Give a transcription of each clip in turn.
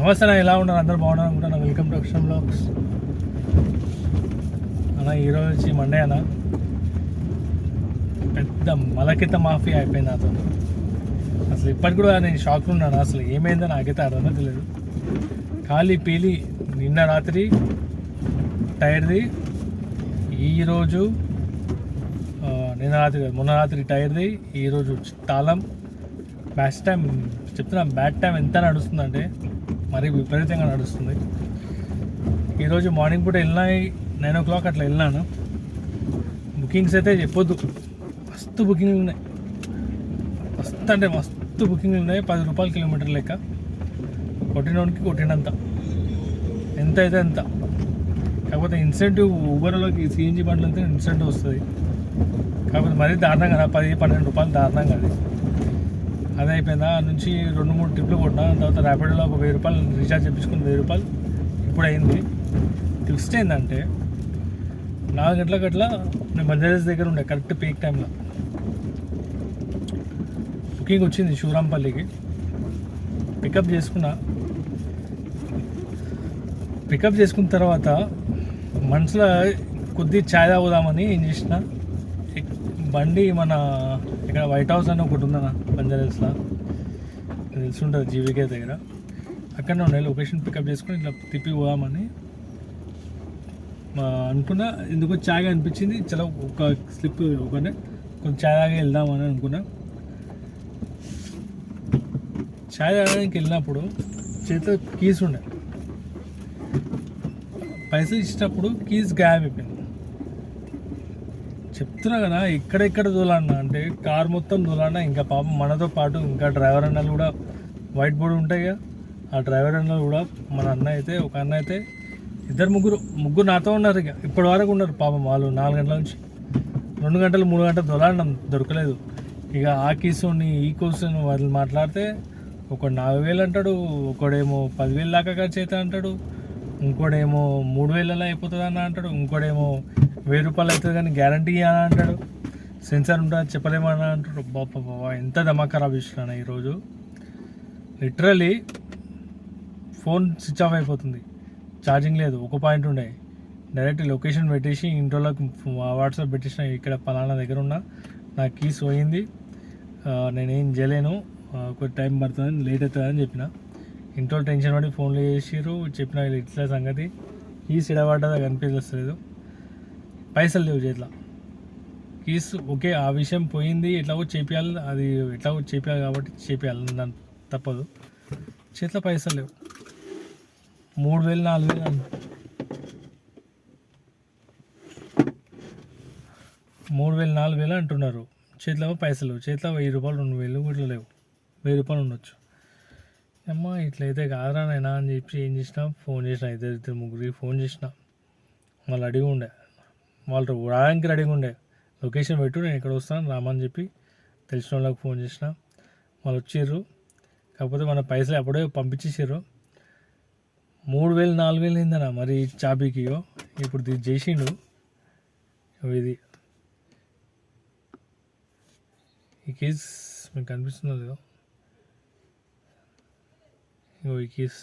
నమస్తే అన్న ఎలా ఉన్నారు? అందరూ బాగున్నారు? అనుకుంటున్నా వెల్కమ్ టు అక్షరం బ్లాగ్స్ అన్న ఈరోజు వచ్చి మండే అన్న. పెద్ద మలకిత మాఫీ అయిపోయింది నాతో అసలు ఇప్పటికి కూడా నేను షాక్ ఉన్నాను. అసలు ఏమైందో నాకైతే అర్థమే తెలియదు ఖాళీ పీలి నిన్న రాత్రి టైర్ది ఈరోజు నిన్న రాత్రి మొన్న రాత్రి టైర్ది ఈరోజు తాళం. బ్యాట్ టైం చెప్తున్నా బ్యాట్ టైం ఎంత నడుస్తుందంటే మరీ విపరీతంగా నడుస్తుంది. ఈరోజు మార్నింగ్ పూట వెళ్ళినా నైన్ ఓ క్లాక్ అట్లా వెళ్ళాను బుకింగ్స్ అయితే చెప్పొద్దు. మస్తు బుకింగ్లు ఉన్నాయి. మస్తు అంటే మస్తు బుకింగ్లు ఉన్నాయి. పది రూపాయలు కిలోమీటర్ లెక్క. కొట్టినోడికి కొట్టినంత. ఎంత అయితే అంత. కాకపోతే ఇన్సెంటివ్ ఊబర్లోకి సిఎన్జి బండ్లు అయితే ఇన్సెంటివ్ వస్తుంది. కాకపోతే మరీ దారుణంగా పది పన్నెండు రూపాయలు దారుణంగా అది అది అయిపోయిందా ఆ నుంచి రెండు మూడు ట్రిప్లు కొట్టినా తర్వాత ర్యాపిడ్లో ఒక వెయ్యి రూపాయలు రీఛార్జ్ చేయించుకుని వెయ్యి రూపాయలు ఇప్పుడు అయింది. ట్విస్ట్ ఏంటంటే నాలుగు గంటల గట్ల నేను బంజారాస్ దగ్గర ఉండే కరెక్ట్ పీక్ టైంలో. బుకింగ్ వచ్చింది శివరాంపల్లికి. పికప్ చేసుకున్నా పికప్ చేసుకున్న తర్వాత మనసులో కొద్ది ఛాయ్ తాగుదామని ఏం చేసిన? బండి మన ఇక్కడ వైట్ హౌస్ అని ఒకటి ఉందన్న బంజారాస్లో తెలుసుంటుంది జీవికే దగ్గర. అక్కడనే ఉండే లొకేషన్ పికప్ చేసుకుని ఇట్లా తిప్పి పోదామని. మా అనుకున్నా ఎందుకో ఛాయ్ అనిపించింది చాలా ఒక స్లిప్ ఒకనే కొంచెం ఛాయ్ తాగి వెళ్దామని అనుకున్నా. ఛాయ్ తాగడానికి వెళ్ళినప్పుడు చేతిలో కీస్ ఉండే. పైసలు ఇచ్చినప్పుడు కీస్ గాయబ్ అయిపోయింది. చెప్తున్నా కదా ఎక్కడెక్కడ దూలాడినా అంటే కార్ మొత్తం దూలాడినా ఇంకా పాపం మనతో పాటు ఇంకా డ్రైవర్ అన్నలు కూడా వైట్ బోర్డు ఉంటాయి కదా ఆ డ్రైవర్ అన్నలు కూడా మన అన్న అయితే ఒక అన్న అయితే ఇద్దరు ముగ్గురు ముగ్గురు నాతో ఉన్నారు ఇక ఇప్పటి వరకు ఉన్నారు పాపం వాళ్ళు నాలుగు గంటల నుంచి. రెండు గంటలు మూడు గంటలు దొలాడడం దొరకలేదు. ఇక ఆ కేసుని ఈ కేసుని వాళ్ళు మాట్లాడితే ఒక నాలుగు వేలు అంటాడు ఒకడేమో పదివేలు దాకా ఖర్చు అవుతా అంటాడు ఇంకోడేమో మూడు వేలలో అయిపోతుంది అన్న అంటాడు ఇంకోడేమో వెయ్యి రూపాయలు అవుతుంది కానీ గ్యారంటీ అని అంటాడు? సెన్సార్ ఉంటుంది? చెప్పలేమని అంటాడు. బాబా బాబా ఎంత దమాకా రావిస్తున్నాను ఈరోజు? లిటరలీ ఫోన్ స్విచ్ ఆఫ్ అయిపోతుంది. ఛార్జింగ్ లేదు. ఒక పాయింట్ ఉండే. డైరెక్ట్ లొకేషన్ పెట్టేసి ఇంట్లోకి వాట్సాప్ పెట్టేసిన ఇక్కడ పలానా దగ్గర ఉన్న నా కీస్ పోయింది. నేనేం చేయలేను. కొద్ది టైం పడుతుంది లేట్ అవుతుందని చెప్పిన. ఇంట్లో టెన్షన్ పడి ఫోన్లు చేసిరు చెప్పిన ఇట్లా సంగతి. కీస్ ఇడబడ్డదా కనిపించలేదు పైసలు లేవు చేతిలో. కీస్ ఓకే ఆ విషయం పోయింది ఎట్లాగో చేపియాలి అది ఎట్లాగో చేపియాలి కాబట్టి చేపియాలి దాని తప్పదు. చేతిలో పైసలు లేవు. మూడు వేలు నాలుగు వేలు అన్న. మూడు వేలు నాలుగు వేలు అంటున్నారు. చేతిలో పైసలు చేతిలో వెయ్యి రూపాయలు రెండు వేలు ఇట్లా లేవు. వెయ్యి రూపాయలు ఉండొచ్చు. అమ్మా ఇట్లయితే కాదురా నైనా అని చెప్పి ఏం చేసిన ఫోన్ చేసిన ఇద్దరు ఇద్దరు ముగ్గురికి ఫోన్ చేసిన. వాళ్ళు అడిగి ఉండే. వాళ్ళు రావడానికి రెడీగా ఉండే లొకేషన్ పెట్టు నేను ఇక్కడ వస్తాను రామని చెప్పి తెలిసిన వాళ్ళకి ఫోన్ చేసిన. వాళ్ళు వచ్చారు కాకపోతే మన పైసలు అప్పుడే పంపించేసారు మూడు వేలు నాలుగు వేలు అయిందన్న మరి చాపీకి ఇప్పుడు ఇది చేసిండు. ఇది. ఈ కేస్ మీకు కనిపిస్తున్నది ఇగో. ఈ కేస్.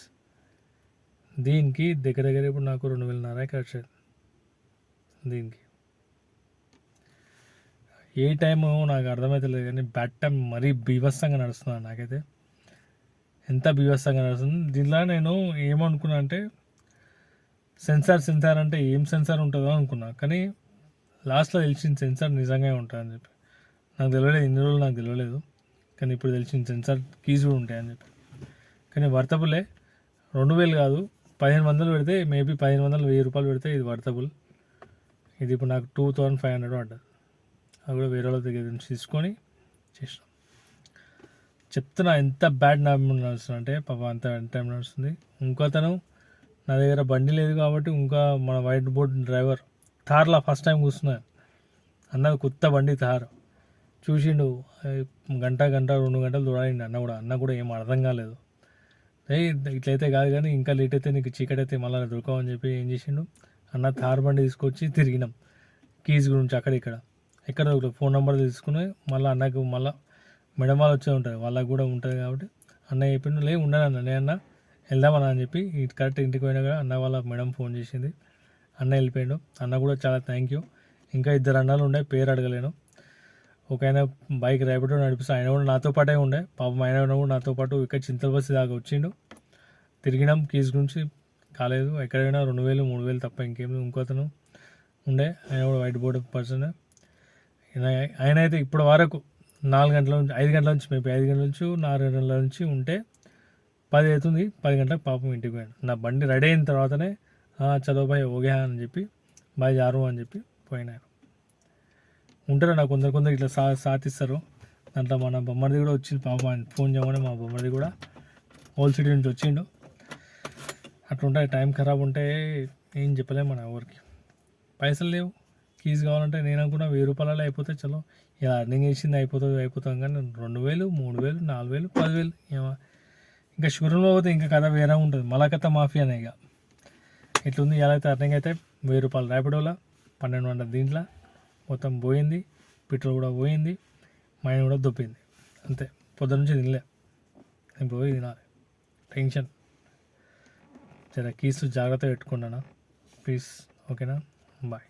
దీనికి దగ్గర దగ్గర ఇప్పుడు నాకు రెండు వేలన్నర ఖర్చు దీనికి. ఏ టైము నాకు అర్థమవుతలేదు కానీ బ్యాట్ టైం మరీ బీభత్సంగా నడుస్తున్నాను నాకైతే. ఎంత బీభత్సంగా నడుస్తుంది. దీనిలో నేను ఏమనుకున్నా అంటే సెన్సార్ సెన్సార్ అంటే ఏం సెన్సార్ ఉంటుందో అనుకున్నా. కానీ లాస్ట్లో తెలిసింది సెన్సార్ నిజంగా ఉంటుందని చెప్పి. నాకు తెలియలేదు ఇన్ని రోజులు నాకు తెలియలేదు. కానీ ఇప్పుడు తెలిసింది సెన్సార్ కీస్ కూడా ఉంటాయని చెప్పి. కానీ వర్తబులే. రెండు వేలు కాదు పదిహేను వందలు పెడితే మేబీ పదిహేను వందలు వెయ్యి రూపాయలు పెడితే ఇది వర్తబుల్. ఇది ఇప్పుడు నాకు టూ థౌజండ్ ఫైవ్ హండ్రెడ్ పడ్డది. అది కూడా వేరే వాళ్ళ దగ్గర నుంచి తీసుకొని చేసినాం. చెప్తున్నా ఎంత బ్యాడ్ నా నడుస్తుంది అంటే పాప అంత టైం నడుస్తుంది. ఇంకోతను నా దగ్గర బండి లేదు కాబట్టి ఇంకా మన వైట్ బోర్డ్ డ్రైవర్ థార్లా ఫస్ట్ టైం కూర్చున్నా. అన్నది కొత్త బండి థార్ చూసిండు గంట గంట రెండు గంటలు చూడాలండి అన్న కూడా. అన్న కూడా ఏం అర్థం కాలేదు. ఏ ఇట్లయితే కాదు కానీ ఇంకా లేట్ అయితే నీకు చీకటి అయితే మళ్ళీ దొరకవని చెప్పి ఏం చేసిండు. అన్న థార్ బండి తీసుకొచ్చి తిరిగినాం. కీస్ గురించి అక్కడ ఇక్కడ. ఎక్కడ ఫోన్ నెంబర్ తీసుకుని మళ్ళీ అన్నకు మళ్ళీ మేడం వాళ్ళు వచ్చే ఉంటారు. వాళ్ళకి కూడా ఉంటుంది కాబట్టి అన్న చెప్పిండు లే ఉండనన్న అన్న నేను అని చెప్పి ఇటు కరెక్ట్ ఇంటికి పోయినా కూడా అన్న వాళ్ళ మేడం ఫోన్ చేసింది. అన్న వెళ్ళిపోయాడు. అన్న కూడా చాలా థ్యాంక్ యూ ఇంకా ఇద్దరు అన్నలు ఉండే పేరు అడగలేను. ఒక ఆయన బైక్ రేపటో నడిపిస్తే ఆయన కూడా నాతో పాటే ఉండే. పాపం ఆయన కూడా నాతో పాటు ఇక్కడ చింతల బస్సు దాకా వచ్చిండు. తిరిగినాం. కీస్ గురించి కాలేదు. ఎక్కడైనా రెండు వేలు మూడు వేలు తప్ప ఇంకేం ఇంకోతను ఉండే. ఆయన కూడా వైట్ బోర్డ్ పర్సన్. ఆయన- ఆయన అయితే ఇప్పటి వరకు నాలుగు గంటల నుంచి ఐదు గంటల నుంచి మేబీ ఐదు గంటల నుంచి నాలుగు గంటల నుంచి ఉంటే పది అవుతుంది. పది గంటలకు పాపం ఇంటికి పోయాను నా బండి రెడీ అయిన తర్వాతనే చదువు బాయ్ ఓకే అని చెప్పి బాయ్ జారు అని చెప్పి పోయినారు ఉంటారు నాకు కొందరు కొందరు ఇట్లా సా సాధిస్తారు. దాంట్లో మన బొమ్మడిది కూడా వచ్చింది. పాపం ఆయన ఫోన్ చేయమని మా బొమ్మడిది కూడా హోల్ సిటీ నుంచి వచ్చిండు. అట్లుంటాయి టైం ఖరాబ్ ఉంటే ఏం చెప్పలేము మన ఎవరికి. పైసలు లేవు కీస్ కావాలంటే నేను అనుకున్నా వెయ్యి రూపాయలలో అయిపోతే చలో. ఇలా అర్నింగ్ చేసింది అయిపోతుంది అయిపోతాం కానీ రెండు వేలు మూడు వేలు నాలుగు వేలు పదివేలు ఏమో. ఇంకా షోరూంలో పోతే ఇంకా కథ వేరే ఉంటుంది. మలకత్త మాఫియానే ఇక. ఇట్లుంది ఎలా అయితే అర్నింగ్ అయితే వెయ్యి రూపాయలు ర్యాపిడోలా పన్నెండు వందల దీంట్లో మొత్తం పోయింది పెట్రోల్ కూడా పోయింది మైండ్ కూడా దొప్పింది అంతే పొద్దున్న నుంచి తినలే. ఇప్పుడు పోయి తినాలి. టెన్షన్. జర కీస్ జాగ్రత్తగా పెట్టుకున్నానా ప్లీజ్ ఓకేనా బాయ్